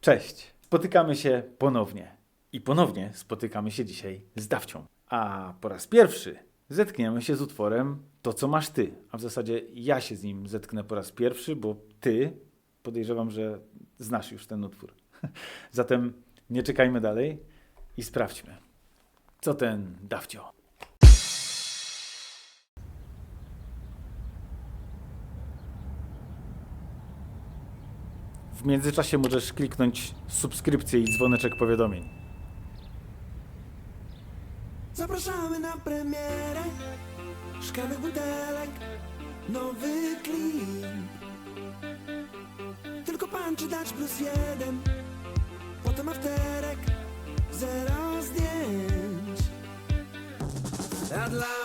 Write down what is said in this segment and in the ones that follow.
Cześć. Spotykamy się ponownie. I ponownie spotykamy się dzisiaj z dawcią. A po raz pierwszy zetkniemy się z utworem To, co masz ty. A w zasadzie ja się z nim zetknę po raz pierwszy, bo ty podejrzewam, że znasz już ten utwór. Zatem nie czekajmy dalej i sprawdźmy, co ten dawcio. W międzyczasie możesz kliknąć subskrypcję i dzwoneczek powiadomień. Zapraszamy na premierę. Szklanych butelek Nowy klip Tylko pan czy dać plus jeden? Potem afterek Zero zdjęć. A dla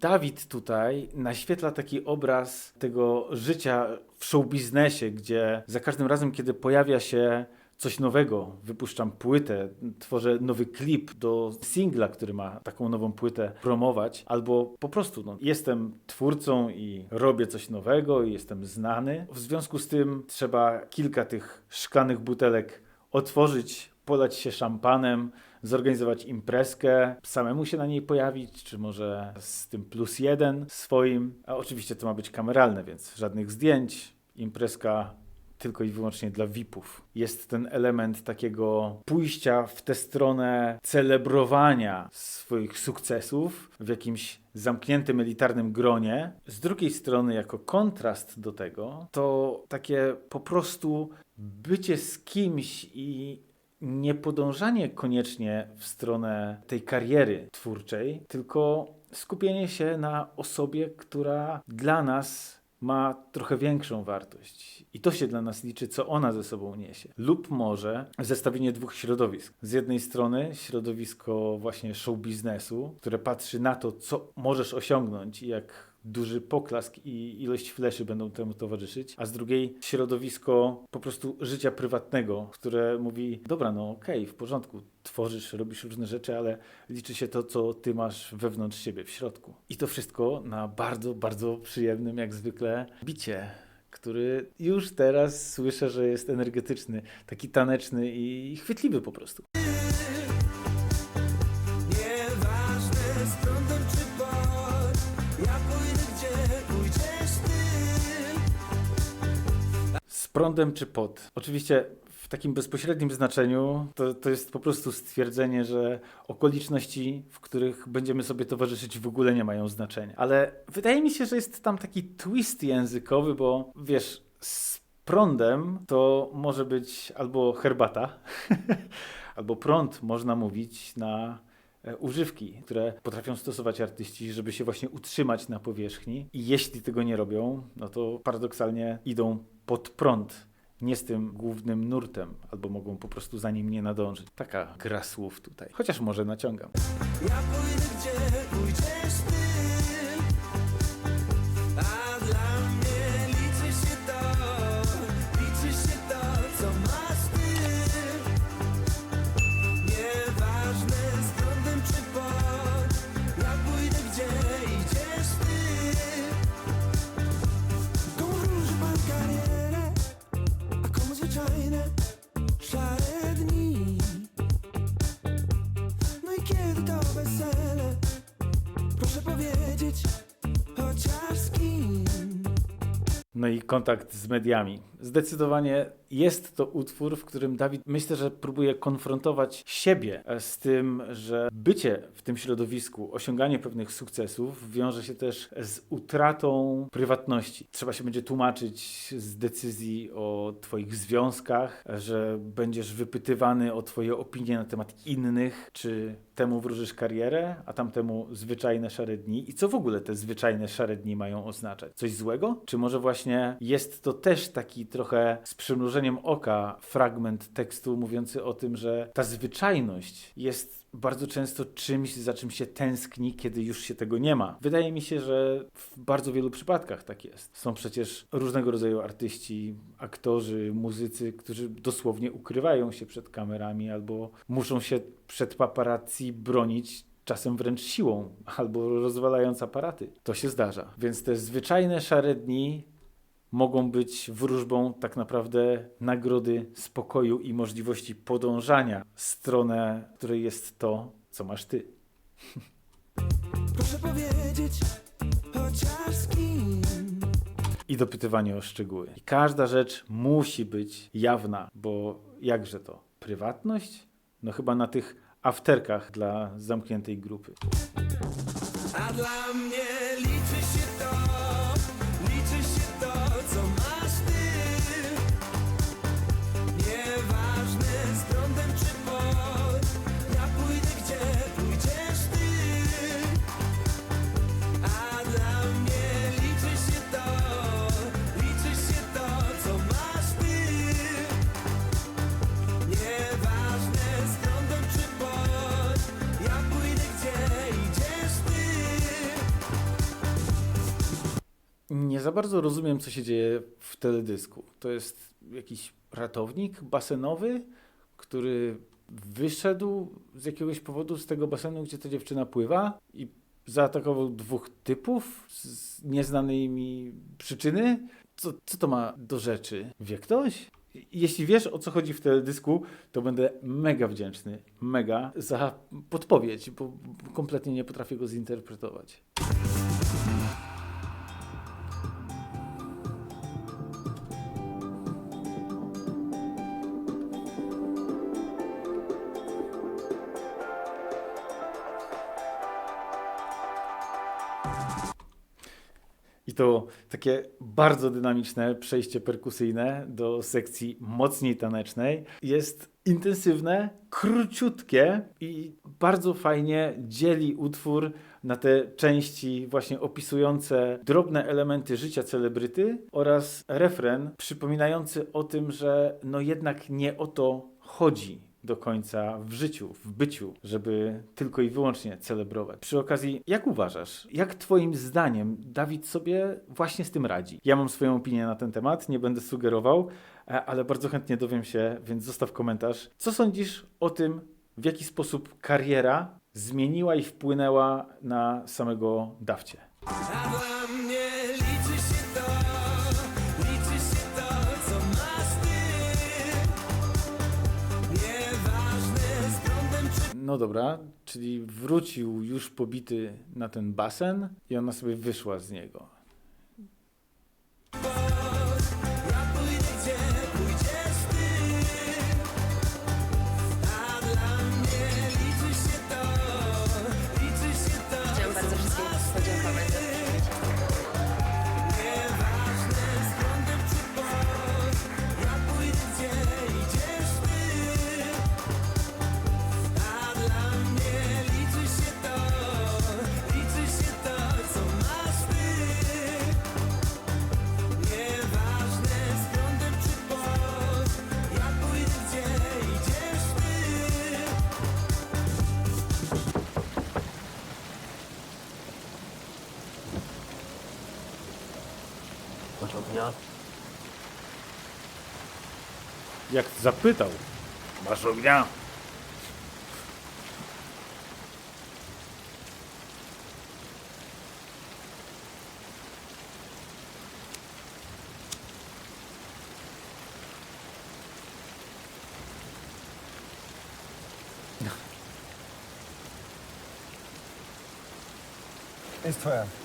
Dawid tutaj naświetla taki obraz tego życia w showbiznesie, gdzie za każdym razem, kiedy pojawia się coś nowego, wypuszczam płytę, tworzę nowy klip do singla, który ma taką nową płytę promować, albo po prostu no, jestem twórcą i robię coś nowego i jestem znany. W związku z tym trzeba kilka tych szklanych butelek otworzyć, polać się szampanem, zorganizować imprezkę, samemu się na niej pojawić, czy może z tym plus jeden swoim. A oczywiście to ma być kameralne, więc żadnych zdjęć. Imprezka tylko i wyłącznie dla VIP-ów. Jest ten element takiego pójścia w tę stronę celebrowania swoich sukcesów w jakimś zamkniętym, elitarnym gronie. Z drugiej strony, jako kontrast do tego, to takie po prostu bycie z kimś i nie podążanie koniecznie w stronę tej kariery twórczej, tylko skupienie się na osobie, która dla nas ma trochę większą wartość. I to się dla nas liczy, co ona ze sobą niesie. Lub może zestawienie dwóch środowisk. Z jednej strony środowisko właśnie show biznesu, które patrzy na to, co możesz osiągnąć i jak duży poklask i ilość fleszy będą temu towarzyszyć, a z drugiej środowisko po prostu życia prywatnego, które mówi, dobra, no okej, w porządku, tworzysz, robisz różne rzeczy, ale liczy się to, co ty masz wewnątrz siebie, w środku. I to wszystko na bardzo, bardzo przyjemnym, jak zwykle, bicie który już teraz słyszę, że jest energetyczny, taki taneczny i chwytliwy po prostu. Prądem czy pod? Oczywiście w takim bezpośrednim znaczeniu to, to jest po prostu stwierdzenie, że okoliczności, w których będziemy sobie towarzyszyć, w ogóle nie mają znaczenia. Ale wydaje mi się, że jest tam taki twist językowy, bo wiesz, z prądem to może być albo herbata, albo prąd można mówić na używki, które potrafią stosować artyści, żeby się właśnie utrzymać na powierzchni. I jeśli tego nie robią, no to paradoksalnie idą pod prąd, nie z tym głównym nurtem, albo mogą po prostu za nim nie nadążyć. Taka gra słów tutaj. Chociaż może naciągam. Ja pójdę gdzie pójdziesz ty powiedzieć, chociaż z kim? No i kontakt z mediami. Zdecydowanie jest to utwór, w którym Dawid myślę, że próbuje konfrontować siebie z tym, że bycie w tym środowisku, osiąganie pewnych sukcesów wiąże się też z utratą prywatności. Trzeba się będzie tłumaczyć z decyzji o Twoich związkach, że będziesz wypytywany o Twoje opinie na temat innych, czy temu wróżysz karierę, a tamtemu zwyczajne szare dni. I co w ogóle te zwyczajne szare dni mają oznaczać? Coś złego? Czy może właśnie jest to też taki trochę z przymrużeniem oka fragment tekstu mówiący o tym, że ta zwyczajność jest bardzo często czymś, za czym się tęskni, kiedy już się tego nie ma. Wydaje mi się, że w bardzo wielu przypadkach tak jest. Są przecież różnego rodzaju artyści, aktorzy, muzycy, którzy dosłownie ukrywają się przed kamerami albo muszą się przed paparazzi bronić czasem wręcz siłą, albo rozwalając aparaty. To się zdarza. Więc te zwyczajne szare dni mogą być wróżbą tak naprawdę nagrody spokoju i możliwości podążania w stronę, której jest to, co masz ty. Proszę powiedzieć, chociaż z kim I dopytywanie o szczegóły. I każda rzecz musi być jawna, bo jakże to? Prywatność? No chyba na tych afterkach dla zamkniętej grupy. A dla mnie Nie za bardzo rozumiem, co się dzieje w teledysku. To jest jakiś ratownik basenowy, który wyszedł z jakiegoś powodu z tego basenu, gdzie ta dziewczyna pływa i zaatakował dwóch typów z nieznanej mi przyczyny. Co, co to ma do rzeczy? Wie ktoś? Jeśli wiesz, o co chodzi w teledysku, to będę mega wdzięczny, mega za podpowiedź, bo kompletnie nie potrafię go zinterpretować. I to takie bardzo dynamiczne przejście perkusyjne do sekcji mocniej tanecznej. Jest intensywne, króciutkie i bardzo fajnie dzieli utwór na te części właśnie opisujące drobne elementy życia celebryty oraz refren przypominający o tym, że no jednak nie o to chodzi do końca w życiu, w byciu, żeby tylko i wyłącznie celebrować. Przy okazji, jak uważasz, jak Twoim zdaniem Dawid sobie właśnie z tym radzi? Ja mam swoją opinię na ten temat, nie będę sugerował, e, ale bardzo chętnie dowiem się, więc zostaw komentarz. Co sądzisz o tym, w jaki sposób kariera zmieniła i wpłynęła na samego dawcie? No dobra, czyli wrócił już pobity na ten basen i ona sobie wyszła z niego. Ognia? Jak zapytał, masz ognia? Jest twoja.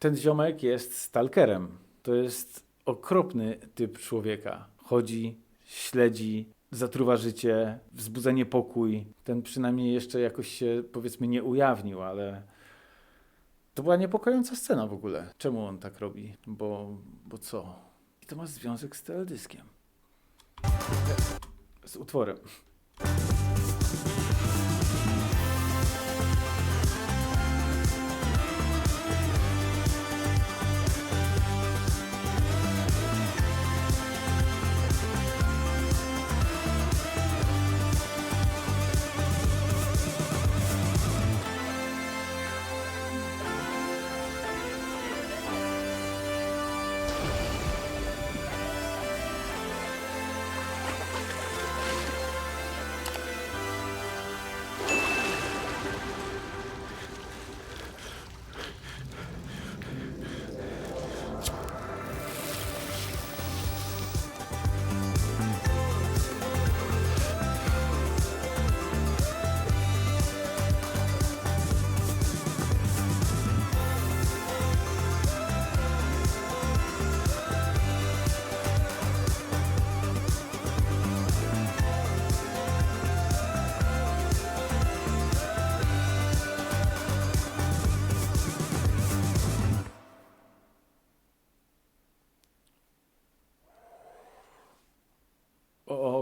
Ten ziomek jest stalkerem. To jest okropny typ człowieka. Chodzi, śledzi, zatruwa życie, wzbudza niepokój. Ten przynajmniej jeszcze jakoś się, powiedzmy, nie ujawnił, ale to była niepokojąca scena w ogóle. Czemu on tak robi? Bo, bo co? I to ma związek z teledyskiem. Z utworem.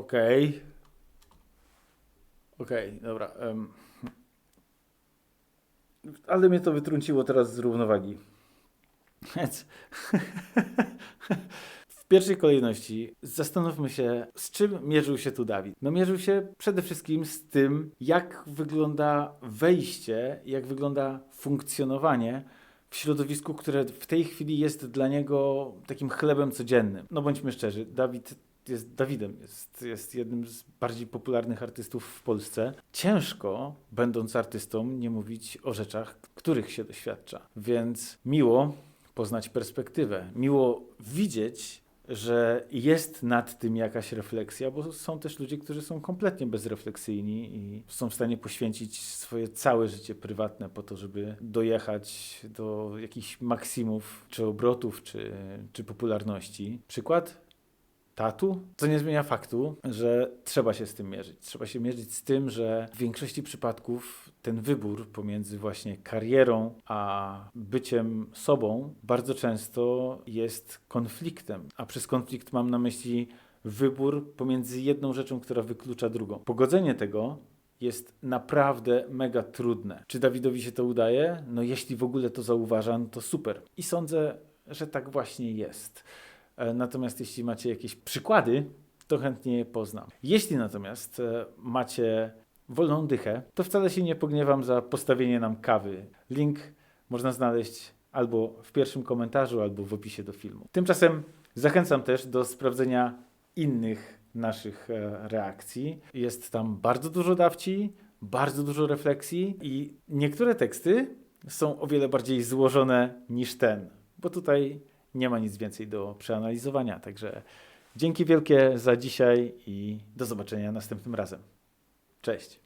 Okej. Okej, dobra. em. Ale mnie to wytrąciło teraz z równowagi. W pierwszej kolejności zastanówmy się, z czym mierzył się tu Dawid. No mierzył się przede wszystkim z tym, jak wygląda wejście, jak wygląda funkcjonowanie w środowisku, które w tej chwili jest dla niego takim chlebem codziennym. No bądźmy szczerzy, Dawid jest Dawidem, jest, jest jednym z bardziej popularnych artystów w Polsce. Ciężko, będąc artystą, nie mówić o rzeczach, których się doświadcza. Więc miło poznać perspektywę, miło widzieć, że jest nad tym jakaś refleksja, bo są też ludzie, którzy są kompletnie bezrefleksyjni i są w stanie poświęcić swoje całe życie prywatne po to, żeby dojechać do jakichś maksimów, czy obrotów, czy, czy popularności. Przykład? Tatu? Co nie zmienia faktu, że trzeba się z tym mierzyć. Trzeba się mierzyć z tym, że w większości przypadków ten wybór pomiędzy właśnie karierą a byciem sobą bardzo często jest konfliktem. A przez konflikt mam na myśli wybór pomiędzy jedną rzeczą, która wyklucza drugą. Pogodzenie tego jest naprawdę mega trudne. Czy Dawidowi się to udaje? No jeśli w ogóle to zauważa, no to super. I sądzę, że tak właśnie jest. E, Natomiast jeśli macie jakieś przykłady, to chętnie je poznam. Jeśli natomiast e, macie wolną dychę, to wcale się nie pogniewam za postawienie nam kawy. Link można znaleźć albo w pierwszym komentarzu, albo w opisie do filmu. Tymczasem zachęcam też do sprawdzenia innych naszych e, reakcji. Jest tam bardzo dużo dawci, bardzo dużo refleksji i niektóre teksty są o wiele bardziej złożone niż ten, bo tutaj nie ma nic więcej do przeanalizowania. Także dzięki wielkie za dzisiaj i do zobaczenia następnym razem. Cześć.